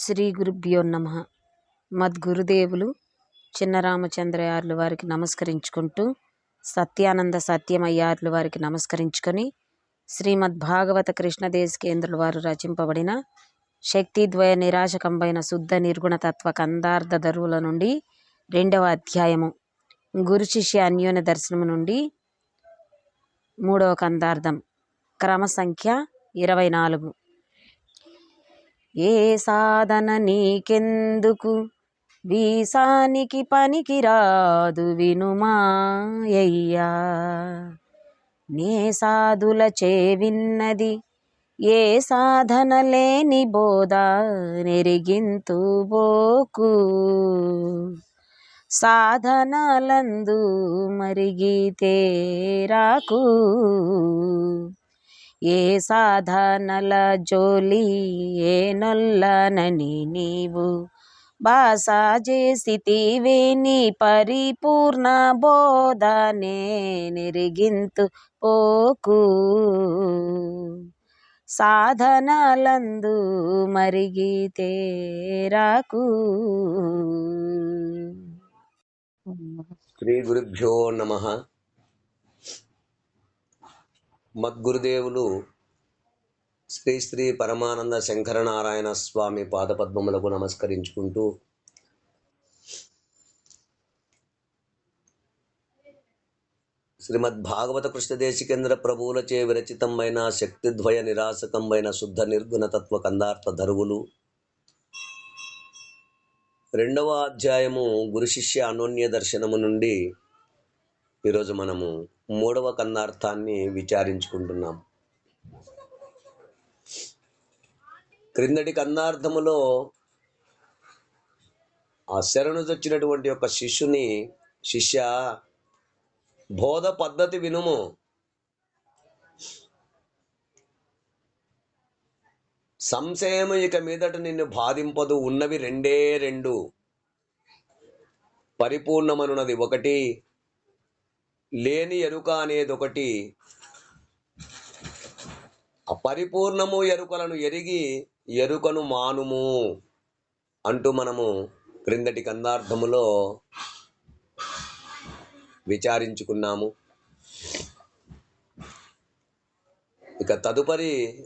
శ్రీ గురుభ్యో నమ. మద్గురుదేవులు చిన్నరామచంద్రయార్లు వారికి నమస్కరించుకుంటూ సత్యానంద సత్యమయ్యార్లు వారికి నమస్కరించుకొని శ్రీమద్ భాగవత కృష్ణదేశ కేంద్రుల వారు రచింపబడిన శక్తిద్వయ నిరాశకంబైన శుద్ధ నిర్గుణ తత్వ కందార్థ ధరువుల నుండి రెండవ అధ్యాయము గురు శిష్య అన్యోన్య దర్శనము నుండి మూడవ కందార్థం క్రమ సంఖ్య ఇరవై నాలుగు. ఏ సాధన నీకెందుకు? వీసానికి పనికి రాదు వినుమాయ్యా నే సాధుల చేవిన్నది ఏ సాధన లేని బోధ నెరిగింతు బోకు. సాధనలందు మరిగితే రాకు. ఏ సాధనల జోలి ఏ నొల్లనని నీవు? బాసా చేసితివే నీ పరిపూర్ణ బోధనే నెరిగింతు పోకు. సాధనలందు మరిగి తేరాకు శ్రీ గురుభ్యో నమ. మద్గురుదేవులు శ్రీ శ్రీ పరమానంద శంకరనారాయణ స్వామి పాదపద్మములకు నమస్కరించుకుంటూ శ్రీమద్ భాగవత కృష్ణదేశికేంద్ర ప్రభువులచే విరచితమైన శక్తిద్వయ నిరాశకమైన శుద్ధ నిర్గుణ తత్వ కందార్థ ధరువులు. రెండవ అధ్యాయము గురు శిష్య అనోన్య దర్శనము నుండి ఈరోజు మనము మూడవ కన్నార్థాన్ని విచారించుకుంటున్నాం. క్రిందటి కన్నార్థములో ఆ శరణు తెచ్చినటువంటి ఒక శిష్యుని శిష్య బోధ పద్ధతి వినుము. సంశయము ఇక మీదట నిన్ను బాధింపదు ఉన్నవి రెండే రెండు. పరిపూర్ణమనున్నది ఒకటి లేని ఎరుక అనేది ఒకటి అపరిపూర్ణము ఎరుకలను ఎరిగి ఎరుకను మానుము అంటూ మనము క్రిందటి కందార్థములో విచారించుకున్నాము. ఇక తదుపరి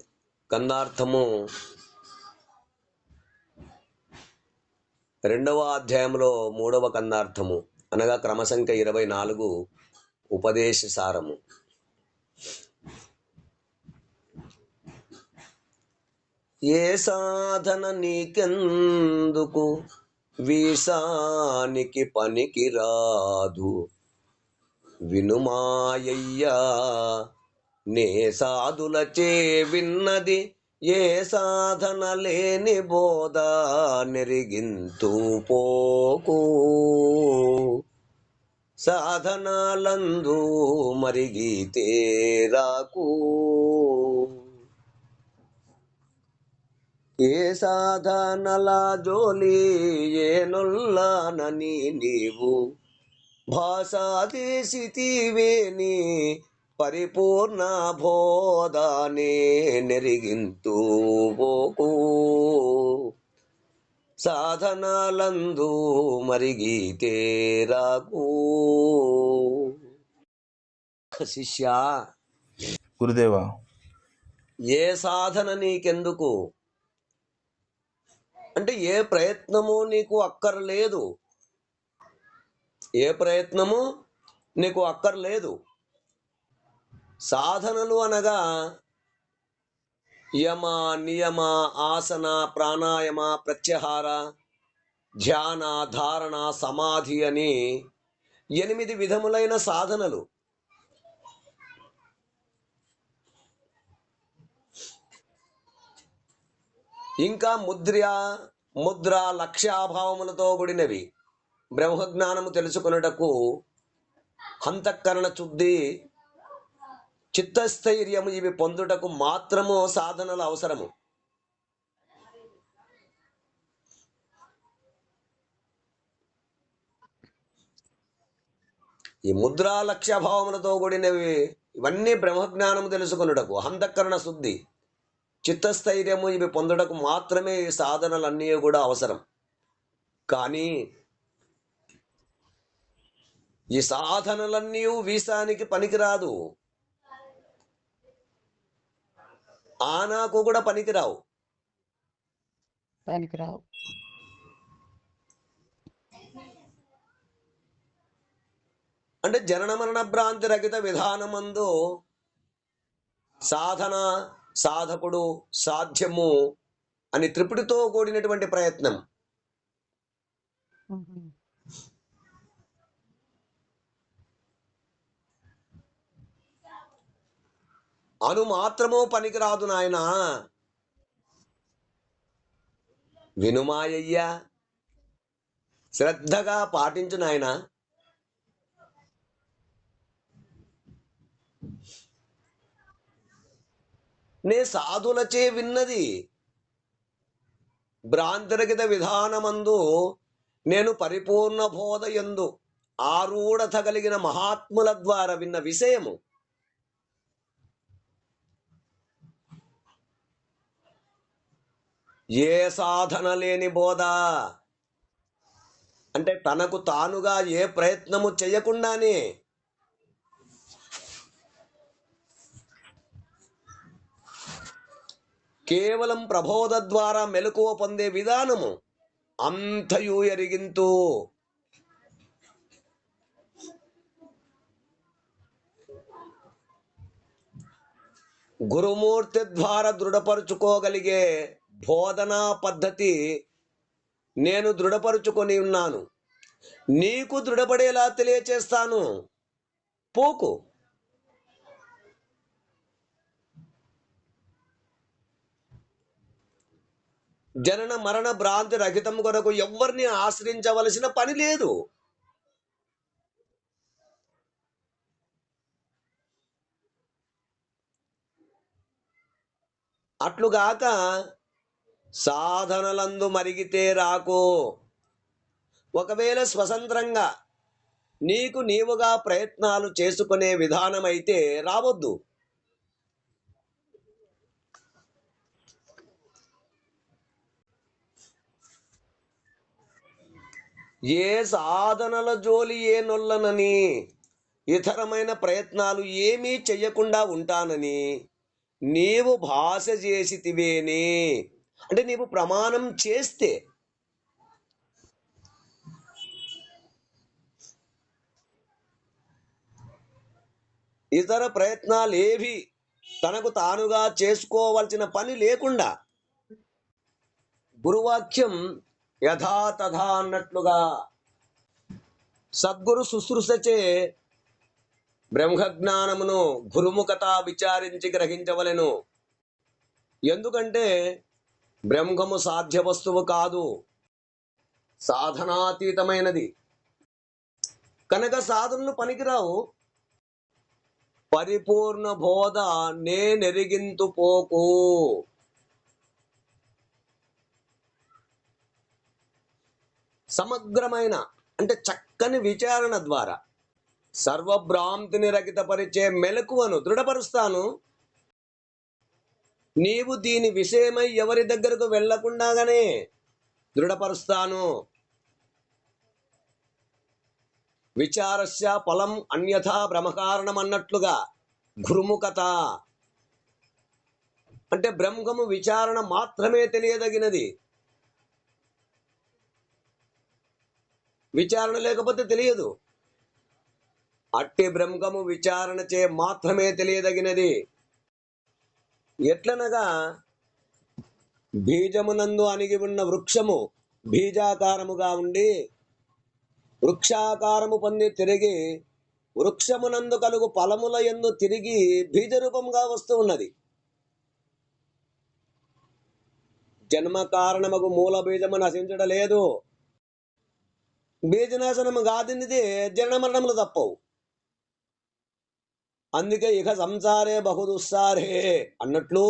కందార్థము రెండవ అధ్యాయంలో మూడవ కందార్థము అనగా క్రమసంఖ్య ఇరవై నాలుగు. ఉపదేశ సారము. ఏ సాధన నీకెందుకు? వీసానికి పనికి రాదు. వినుమాయ్యా నే సాధులచే విన్నది. ఏ సాధన లేని బోధ నెరిగింతూ పోకు. సాధనాలందు మరిగితే ఏ సాధనల జోలి ఏ నొల్లానని నీవు భాషాదేశితివేని పరిపూర్ణ బోధానే నెరిగింతూ పోకు సాధనాలందు మరిగితే రాకు. శిష్య గురుదేవా ఏ సాధన నీకెందుకు? అంటే ఏ ప్రయత్నము నీకు అక్కర్లేదు. ఏ ప్రయత్నము నీకు అక్కర్లేదు. సాధనలు అనగా యమ నియమ ఆసన ప్రాణాయామ ప్రత్యాహార ధ్యాన ధారణ సమాధి అని ఎనిమిది విధములైన సాధనలు. ఇంకా ముద్ర ముద్ర లక్ష్యాభావములతో కూడినవి. బ్రహ్మజ్ఞానము తెలుసుకొనుటకు హంతఃకరణ శుద్ధి చిత్తస్థైర్యము ఇవి పొందుటకు మాత్రము సాధనలు అవసరము. ఈ ముద్రా లక్ష్య భావములతో కూడినవి ఇవన్నీ బ్రహ్మజ్ఞానము తెలుసుకొనుటకు అంధకరణ శుద్ధి చిత్తస్థైర్యము ఇవి పొందుటకు మాత్రమే ఈ సాధనలన్నీ కూడా అవసరం. కానీ ఈ సాధనలన్నీ వీసానికి పనికిరాదు. ఆనాకు కూడా పనికిరావు. పనికిరావు. అంటే జనన మరణ భ్రాంతి రహిత విధానమందు సాధన సాధకుడు సాధ్యము అని త్రిపుటితో కూడినటువంటి ప్రయత్నం. అను మాత్రము పనికిరాదు నాయన. వినుమాయ్యా శ్రద్ధగా పాటించు నాయన. నే సాధులచే విన్నది. భ్రాంతిరహిత విధానమందు నేను పరిపూర్ణ బోధ ఎందు ఆరూఢత కలిగిన మహాత్ముల ద్వారా విన్న విషయము. ఏ సాధన లేని బోధ? అంటే తనకు తానుగా ఏ ప్రయత్నము చేయకుండానే కేవలం ప్రబోధ ద్వారా మెలకువ పొందే విధానము అంతయు ఎరిగింతు గురుమూర్తి ద్వారా దృఢపరుచుకోగలిగే బోధనా పద్ధతి నేను దృఢపరుచుకొని ఉన్నాను. నీకు దృఢపడేలా తెలియచేస్తాను. పోకు. జనన మరణ భ్రాంతి రహితం కొరకు ఎవరిని ఆశ్రయించవలసిన పని లేదు. అట్లుగాక సాధనలందు మరిగితే రాకు. ఒకవేళ స్వతంత్రంగా నీకు నీవుగా ప్రయత్నాలు చేసుకునే విధానమైతే రావద్దు. ఏ సాధనల జోలి ఏ నొల్లనని ఇతరమైన ప్రయత్నాలు ఏమీ చెయ్యకుండా ఉంటానని నీవు భాష చేసితివేని అంటే నీవు ప్రమాణం చేస్తే ఇతర ప్రయత్నాలు ఏవి తనకు తానుగా చేసుకోవలసిన పని లేకుండా గురువాక్యం యథాతథా అన్నట్లుగా సద్గురు శుశ్రూషచే బ్రహ్మజ్ఞానమును గురుముఖత విచారించి గ్రహించవలెను. ఎందుకంటే బ్రహ్మము సాధ్య వస్తువు కాదు. సాధనాతీతమైనది. కనుక సాధనలు పనికిరావు. పరిపూర్ణ బోధ నేనెరిగింతు పోకు. సమగ్రమైన అంటే చక్కని విచారణ ద్వారా సర్వభ్రాంతిని రహితపరిచే మెలకువను దృఢపరుస్తాను. నీవు దీని విషయమై ఎవరి దగ్గరకు వెళ్ళకుండాగానే దృఢపరుస్తాను. విచారస్య ఫలం అన్యథా భ్రమకారణం అన్నట్లుగా గురుముఖత అంటే బ్రహ్మము విచారణ మాత్రమే తెలియదగినది. విచారణ లేకపోతే తెలియదు. అట్టి బ్రహ్మము విచారణ చే మాత్రమే తెలియదగినది. ఎట్లనగా బీజమునందు అణిగి ఉన్న వృక్షము బీజాకారముగా ఉండి వృక్షాకారము పొంది తిరిగి వృక్షమునందు కలుగు ఫలముల ఎందు తిరిగి బీజరూపంగా వస్తూ ఉన్నది. జన్మ కారణముకు మూల బీజము నశించడం లేదు. బీజనాశనము కాదినిదే జనమరణములు తప్పవు. అందుకే ఇక సంసారే బహుదుస్సారే అన్నట్లు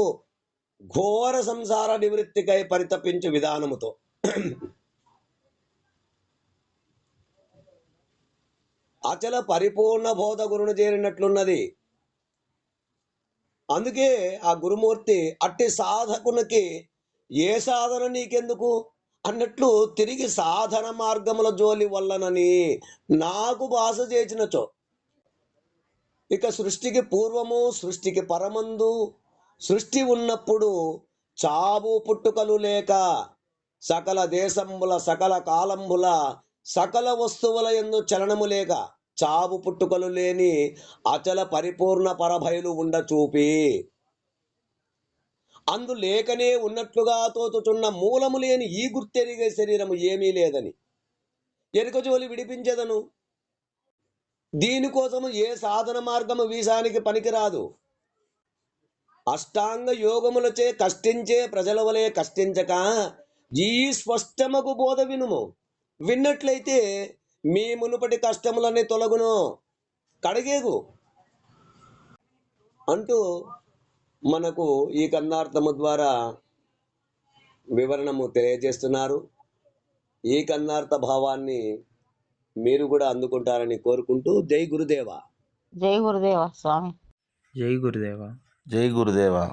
ఘోర సంసార నివృత్తికై పరితపించు విధానముతో. అచల పరిపూర్ణ బోధ గురుని చేరినట్లున్నది. అందుకే ఆ గురుమూర్తి అట్టి సాధకునికి ఏ సాధన నీకెందుకు? అన్నట్లు తిరిగి సాధన మార్గముల జోలి వల్లనని నాకు భాష చేసినచో ఇక సృష్టికి పూర్వము సృష్టికి పరమందు సృష్టి ఉన్నప్పుడు చావు పుట్టుకలు లేక సకల దేశంబుల సకల కాలంబుల సకల వస్తువుల ఎందు చలనము లేక చావు పుట్టుకలు లేని అచల పరిపూర్ణ పరభయలు ఉండ చూపి. అందు లేకనే ఉన్నట్లుగా తోతుచున్న మూలము లేని ఈ గుర్తెరిగే శరీరము ఏమీ లేదని. ఎరుక జోలి దీనికోసము ఏ సాధన మార్గము వీసానికి పనికిరాదు. అష్టాంగ యోగములచే కష్టించే ప్రజల వలె కష్టించక ఈ స్పష్టముకు బోధ వినుము. విన్నట్లయితే మీ మునుపటి కష్టములన్నీ తొలగును. కడిగేగు. అంటూ మనకు ఈ కన్నార్థము ద్వారా వివరణము తెలియజేస్తున్నారు. ఈ కన్నార్థ భావాన్ని మీరు కూడా అందుకుంటారని కోరుకుంటూ జై గురుదేవా. జై గురుదేవ స్వామి. జై గురుదేవ. జై గురుదేవ.